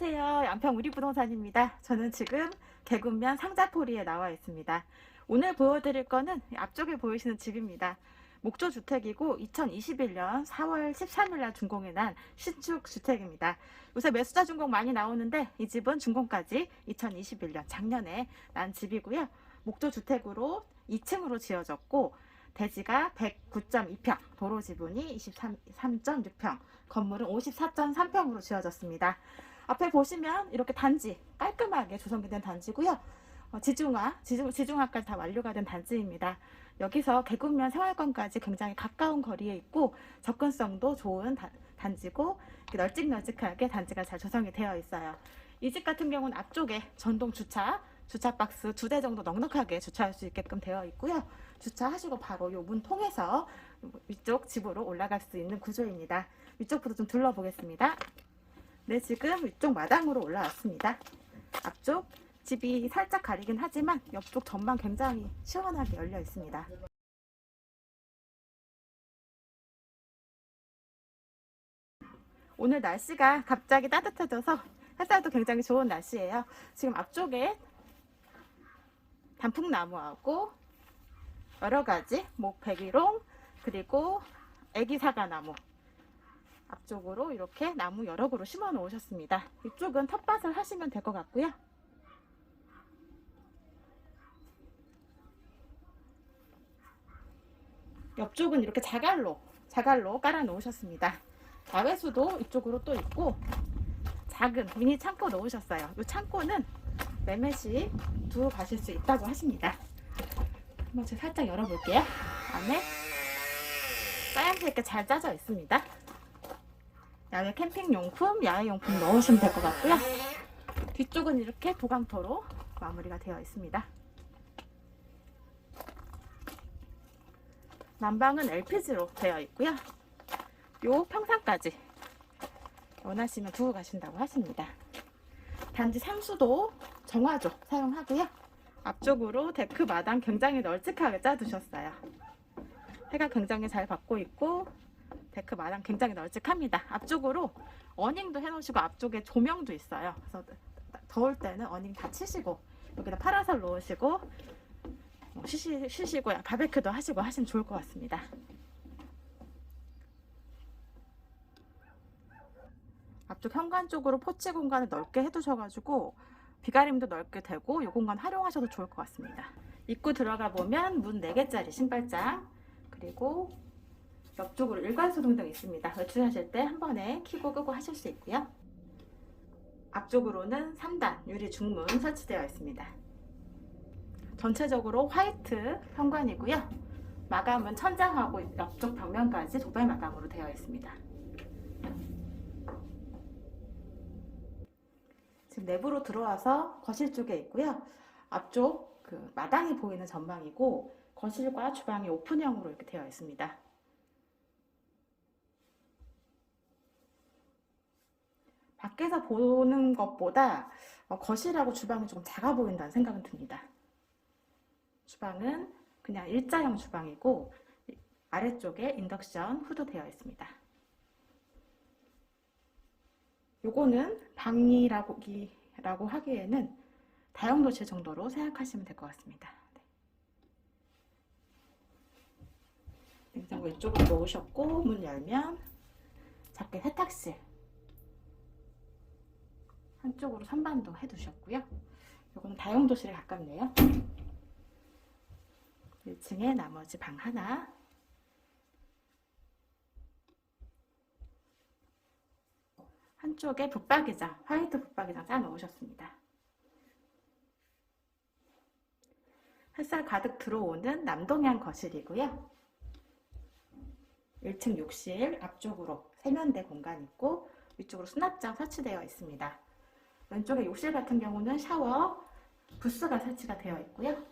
남편 우리 부동산입니다. 저는 지금 개군면 상자포리에 나와 있습니다. 오늘 보여드릴 거는 앞쪽에 보이시는 집입니다. 목조 주택이고 2021년 4월 13일 날 준공이 난 신축 주택입니다. 요새 매수자 준공 많이 나오는데 이 집은 준공까지 2021년 작년에 난 집이고요. 목조 주택으로 2층으로 지어졌고 대지가 109.2평, 도로 지분이 23.6평, 건물은 54.3평으로 지어졌습니다. 앞에 보시면 이렇게 단지 깔끔하게 조성이 된 단지고요. 어, 지중화, 지중, 지중화까지 다 완료가 된 단지입니다. 여기서 개군면 생활권까지 굉장히 가까운 거리에 있고 접근성도 좋은 단, 단지고 널찍널찍하게 단지가 잘 조성이 되어 있어요. 이 집 같은 경우는 앞쪽에 전동 주차, 주차 박스 두 대 정도 넉넉하게 주차할 수 있게끔 되어 있고요. 주차하시고 바로 요 문 통해서 위쪽 집으로 올라갈 수 있는 구조입니다. 위쪽부터 좀 둘러보겠습니다. 네, 지금 위쪽 마당으로 올라왔습니다. 앞쪽 집이 살짝 가리긴 하지만 옆쪽 전망 굉장히 시원하게 열려 있습니다. 오늘 날씨가 갑자기 따뜻해져서 햇살도 굉장히 좋은 날씨예요. 지금 앞쪽에 단풍나무하고 여러 가지 목백일홍 그리고 애기사과나무 앞쪽으로 이렇게 나무 여러 그루 심어 놓으셨습니다. 이쪽은 텃밭을 하시면 될 것 같고요. 옆쪽은 이렇게 자갈로 자갈로 깔아 놓으셨습니다. 야외수도 이쪽으로 또 있고 작은 미니 창고 놓으셨어요. 이 창고는 매매 시 두고 가실 수 있다고 하십니다. 한번 제가 살짝 열어볼게요. 안에 하얀색게 잘 짜져 있습니다. 야외 캠핑 용품, 야외 용품 넣으시면 될 것 같고요. 뒤쪽은 이렇게 도강토로 마무리가 되어 있습니다. 난방은 LPG로 되어 있고요. 요 평상까지 원하시면 두고 가신다고 하십니다. 단지 상수도 정화조 사용하고요. 앞쪽으로 데크 마당 굉장히 널찍하게 짜두셨어요. 해가 굉장히 잘 받고 있고 데크 마당 굉장히 널찍합니다. 앞쪽으로 어닝도 해놓으시고 앞쪽에 조명도 있어요. 그래서 더울 때는 어닝 다 치시고 여기다 파라솔 놓으시고 뭐 쉬시, 쉬시고 바베큐도 하시고 하시면 좋을 것 같습니다. 앞쪽 현관 쪽으로 포치 공간을 넓게 해두셔가지고 비가림도 넓게 되고 이 공간 활용하셔도 좋을 것 같습니다. 입구 들어가 보면 문 4개짜리 신발장 그리고 옆쪽으로 일괄소등등 있습니다. 외출하실 때 한 번에 키고 끄고 하실 수 있고요. 앞쪽으로는 3단 유리 중문 설치되어 있습니다. 전체적으로 화이트 현관이고요. 마감은 천장하고 옆쪽 벽면까지 도배 마감으로 되어 있습니다. 지금 내부로 들어와서 거실 쪽에 있고요. 앞쪽 그 마당이 보이는 전망이고 거실과 주방이 오픈형으로 이렇게 되어 있습니다. 밖에서 보는 것보다 어, 거실하고 주방이 조금 작아 보인다는 생각은 듭니다. 주방은 그냥 일자형 주방이고 아래쪽에 인덕션 후드 되어 있습니다. 요거는 방이라고 라고 하기에는 다용도실 정도로 생각하시면 될 것 같습니다. 네. 냉장고 이쪽으로 놓으셨고 문 열면 작게 세탁실 한쪽으로 선반도 해두셨고요. 요거는 다용도실에 가깝네요. 1층에 나머지 방 하나 한쪽에 붙박이장, 화이트 붙박이장 짜 놓으셨습니다. 햇살 가득 들어오는 남동향 거실이고요. 1층 욕실 앞쪽으로 세면대 공간 있고 위쪽으로 수납장 설치되어 있습니다. 왼쪽에 욕실 같은 경우는 샤워 부스가 설치가 되어 있고요.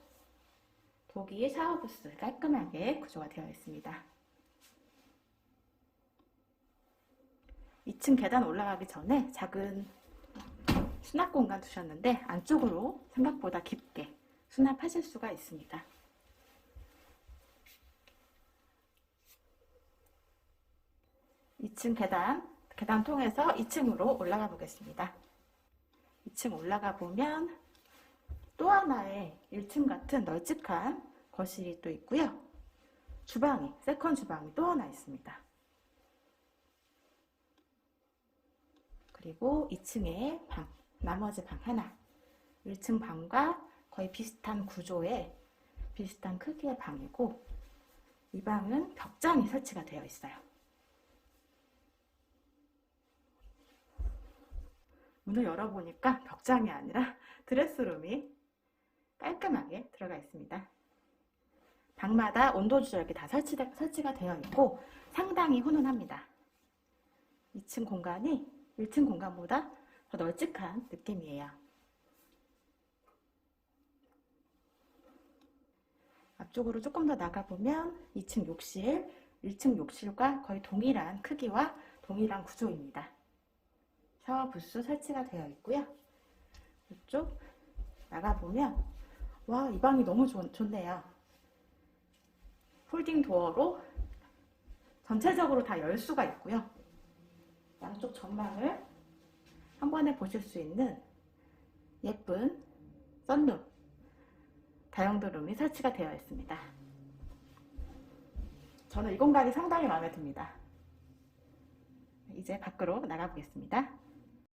독일 샤워 부스 깔끔하게 구조가 되어 있습니다. 2층 계단 올라가기 전에 작은 수납 공간 두셨는데 안쪽으로 생각보다 깊게 수납하실 수가 있습니다. 2층 계단, 계단 통해서 2층으로 올라가 보겠습니다. 2층 올라가 보면 또 하나의 1층 같은 널찍한 거실이 또 있고요. 주방이, 세컨 주방이 또 하나 있습니다. 그리고 2층에 방, 나머지 방 하나. 1층 방과 거의 비슷한 구조의 비슷한 크기의 방이고, 이 방은 벽장이 설치가 되어 있어요. 문을 열어보니까 벽장이 아니라 드레스룸이 깔끔하게 들어가 있습니다. 방마다 온도 조절기 다 설치, 설치가 되어 있고 상당히 훈훈합니다. 2층 공간이 1층 공간보다 더 널찍한 느낌이에요. 앞쪽으로 조금 더 나가보면 2층 욕실, 1층 욕실과 거의 동일한 크기와 동일한 구조입니다. 샤워 부스 설치가 되어 있고요. 이쪽 나가보면 와, 이 방이 너무 좋, 좋네요. 폴딩 도어로 전체적으로 다 열 수가 있고요. 양쪽 전망을 한 번에 보실 수 있는 예쁜 썬룸, 다용도룸이 설치가 되어 있습니다. 저는 이 공간이 상당히 마음에 듭니다. 이제 밖으로 나가보겠습니다.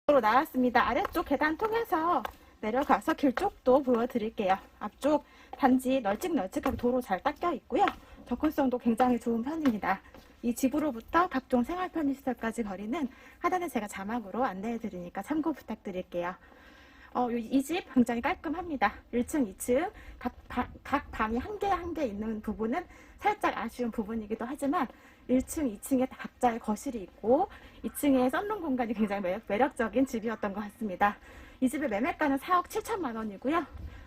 밖으로 나왔습니다. 아래쪽 계단 통해서 내려가서 길 쪽도 보여드릴게요. 앞쪽 단지 널찍널찍하게 도로 잘 닦여 있고요. 접근성도 굉장히 좋은 편입니다. 이 집으로부터 각종 생활 편의시설까지 거리는 하단에 제가 자막으로 안내해 드리니까 참고 부탁드릴게요. 어, 이 집 굉장히 깔끔합니다. 1층, 2층 각, 바- 각 방이 한 개 한 개 있는 부분은 살짝 아쉬운 부분이기도 하지만 1층, 2층에 각자의 거실이 있고 2층에 썬룸 공간이 굉장히 매력, 매력적인 집이었던 것 같습니다. 이 집의 매매가는 4억 7천만 원이고요.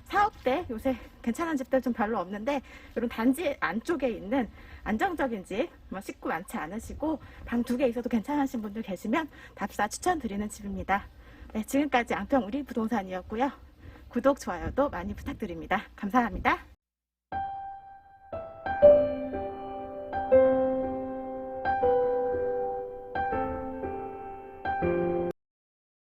4억대 요새 괜찮은 집들 좀 별로 없는데 이런 단지 안쪽에 있는 안정적인 집, 뭐 식구 많지 않으시고 방 두 개 있어도 괜찮으신 분들 계시면 답사 추천드리는 집입니다. 네, 지금까지 앙평 우리 부동산이었고요. 구독, 좋아요도 많이 부탁드립니다. 감사합니다.